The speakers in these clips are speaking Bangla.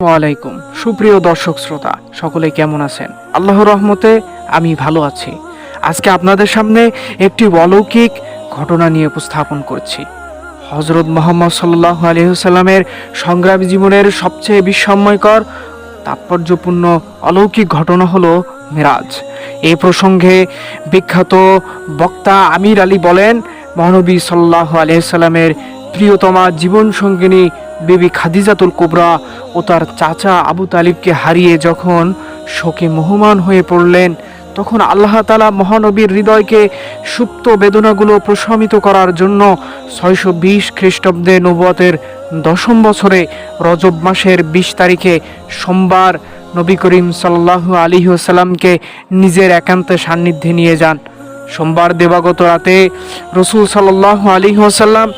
ওয়ালাইকুম সুপ্রিয় দর্শক শ্রোতা, সকলে কেমন আছেন? আল্লাহর রহমতে আমি ভালো আছি। আজকে আপনাদের সামনে একটি অলৌকিক ঘটনা নিয়ে উপস্থাপন করছি। হজরত মোহাম্মদ সাল্লাহ আলহিসাল্লামের সংগ্রামী জীবনের সবচেয়ে বিস্ময়কর, তাৎপর্যপূর্ণ অলৌকিক ঘটনা হলো মেরাজ। এই প্রসঙ্গে বিখ্যাত বক্তা আমির আলী বলেন, মহানবী সাল্লাহ আলহিসাল্লামের প্রিয়তমা জীবন সঙ্গিনী বেবি খাদিজাতুল কুবরা ও তার চাচা আবু তালিবকে হারিয়ে যখন শোকে মোহমান হয়ে পড়লেন, তখন আল্লাহ তালা মহানবীর হৃদয়কে সুপ্ত বেদনাগুলো প্রশমিত করার জন্য ছয়শো বিশ খ্রিস্টাব্দে নবতের দশম বছরে রজব মাসের বিশ তারিখে সোমবার নবী করিম সাল্লাহ আলী সাল্লামকে নিজের একান্তে সান্নিধ্যে নিয়ে যান। সোমবার দেবাগত রাতে রসুল সাল্লাহ আলী ওসাল্লাম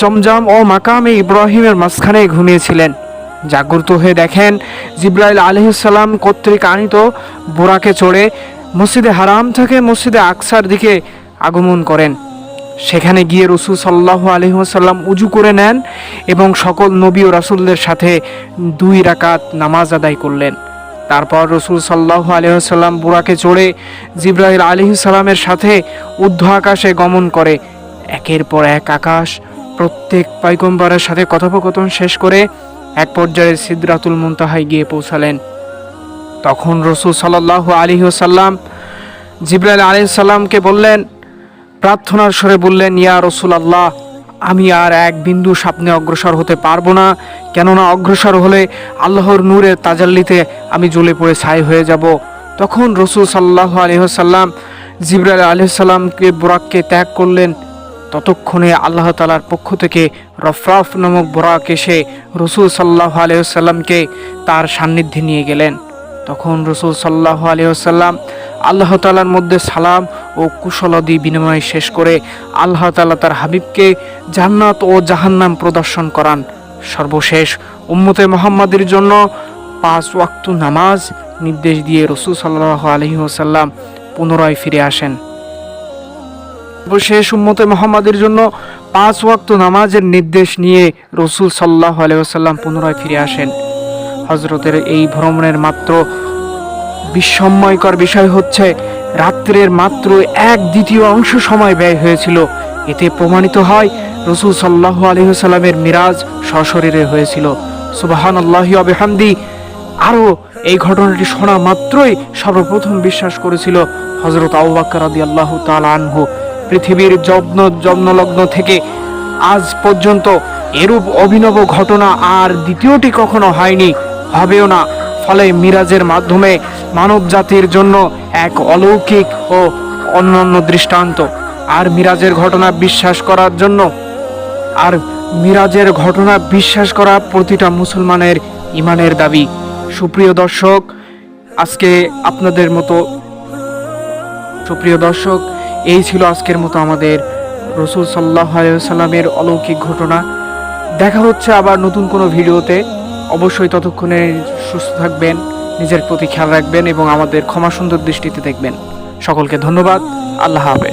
জমজম ও মাকামে ইব্রাহিমের মাঝখানে ঘুমিয়েছিলেন। জাগ্রত হয়ে দেখেন জিব্রাইল আলহিসাল্লাম কর্তৃক আনিত বোরাকে চড়ে মসজিদে হারাম থেকে মসজিদে আকসার দিকে আগমন করেন। সেখানে গিয়ে রসুল সাল্লাহ আলহিহাসাল্লাম উজু করে নেন এবং সকল নবী ও রাসুলদের সাথে দুই রাকাত নামাজ আদায় করলেন। তারপর রসুল সাল্লাহ আলহিহাল্লাম বুড়াকে চড়ে জিব্রাহিল আলহিসাল্লামের সাথে ঊর্ধ্ব আকাশে গমন করে। একের পর এক আকাশ প্রত্যেক পাইগম্বরের সাথে কথোপকথন শেষ করে এক পর্যায়ে সিদ্রাতুল মুনতাহায় গিয়ে পৌঁছালেন। তখন রসুল সাল্লাহ আলহিহাল্লাম জিব্রাইল আলহিসাল্লামকে বললেন, প্রার্থনার স্বরে বললেন, ইয়া রসুল আল্লাহ আমি আর এক বিন্দু স্বপ্নে অগ্রসর হতে পারব না, কেননা অগ্রসর হলে আল্লাহর নূরের তাজাল্লিতে আমি জ্বলে পড়ে ছাই হয়ে যাব। তখন রসুল সাল্লাহ আলহিহাল্লাম জিব্রাইল আলহিসাল্লামকে বোরাককে ত্যাগ করলেন। ততক্ষণে আল্লাহ তালার পক্ষ থেকে রফরাফ নামক বোরাক এসে রসুল সাল্লাহ আলহিহাল্লামকে তার সান্নিধ্যে নিয়ে গেলেন। তখন রসুল সাল্লাহ আলহিহাল্লাম আল্লাহ তালার মধ্যে সালাম ও কুশলাদি বিনিময় শেষ করে আল্লাহ তালা তার হাবিবকে জান্নাত ও জাহান্নাম প্রদর্শন করান। সর্বশেষ, উম্মতে মোহাম্মদের জন্য পাঁচ ওয়াক্ত নামাজ নির্দেশ দিয়ে রসুল সাল্লাহ আলহি ওসাল্লাম পুনরায় ফিরে আসেন। সর্বশেষ, উম্মতে মোহাম্মদের জন্য পাঁচ ওয়াক্ত নামাজের নির্দেশ নিয়ে রসুল সাল্লাহ আলহিহাল্লাম পুনরায় ফিরে আসেন। হজরতের এই ভ্রমণের মাত্র বিস্ময়কর বিষয় হচ্ছে, রাত্রের মাত্র এক দ্বিতীয় অংশ সময় ব্যয় হয়েছিল। এতে প্রমাণিত হয় রসুল সাল্লাহ আলহিহাল্লামের মিরাজ সশরীরে হয়েছিল। সুবাহান আল্লাহি আবেহামদি আরও এই ঘটনাটি শোনা মাত্রই সর্বপ্রথম বিশ্বাস করেছিল হজরত আউবাক্কর আদি আল্লাহ আনহু। পৃথিবীর যত্ন, যত্নলগ্ন থেকে আজ পর্যন্ত এরূপ অভিনব ঘটনা আর দ্বিতীয়টি কখনো হয়নি, হবেও না। ফলে মিরাজের মাধ্যমে মানব জাতির জন্য এক অলৌকিক ও অন্যান্য দৃষ্টান্ত। আর মিরাজের ঘটনা বিশ্বাস করার জন্য আর মিরাজের ঘটনা বিশ্বাস করা প্রতিটা মুসলমানের ইমানের দাবি। সুপ্রিয় দর্শক, আজকে আপনাদের মতো সুপ্রিয় দর্শক, এই ছিল আজকের মতো আমাদের রসুল সাল্লাহ সাল্লামের অলৌকিক ঘটনা। দেখা হচ্ছে আবার নতুন কোনো ভিডিওতে। অবশ্যই ততক্ষণে সুস্থ থাকবেন, নিজের প্রতি খেয়াল রাখবেন এবং আমাদের ক্ষমা সুন্দর দৃষ্টিতে দেখবেন। সকলকে ধন্যবাদ। আল্লাহ হাফেজ।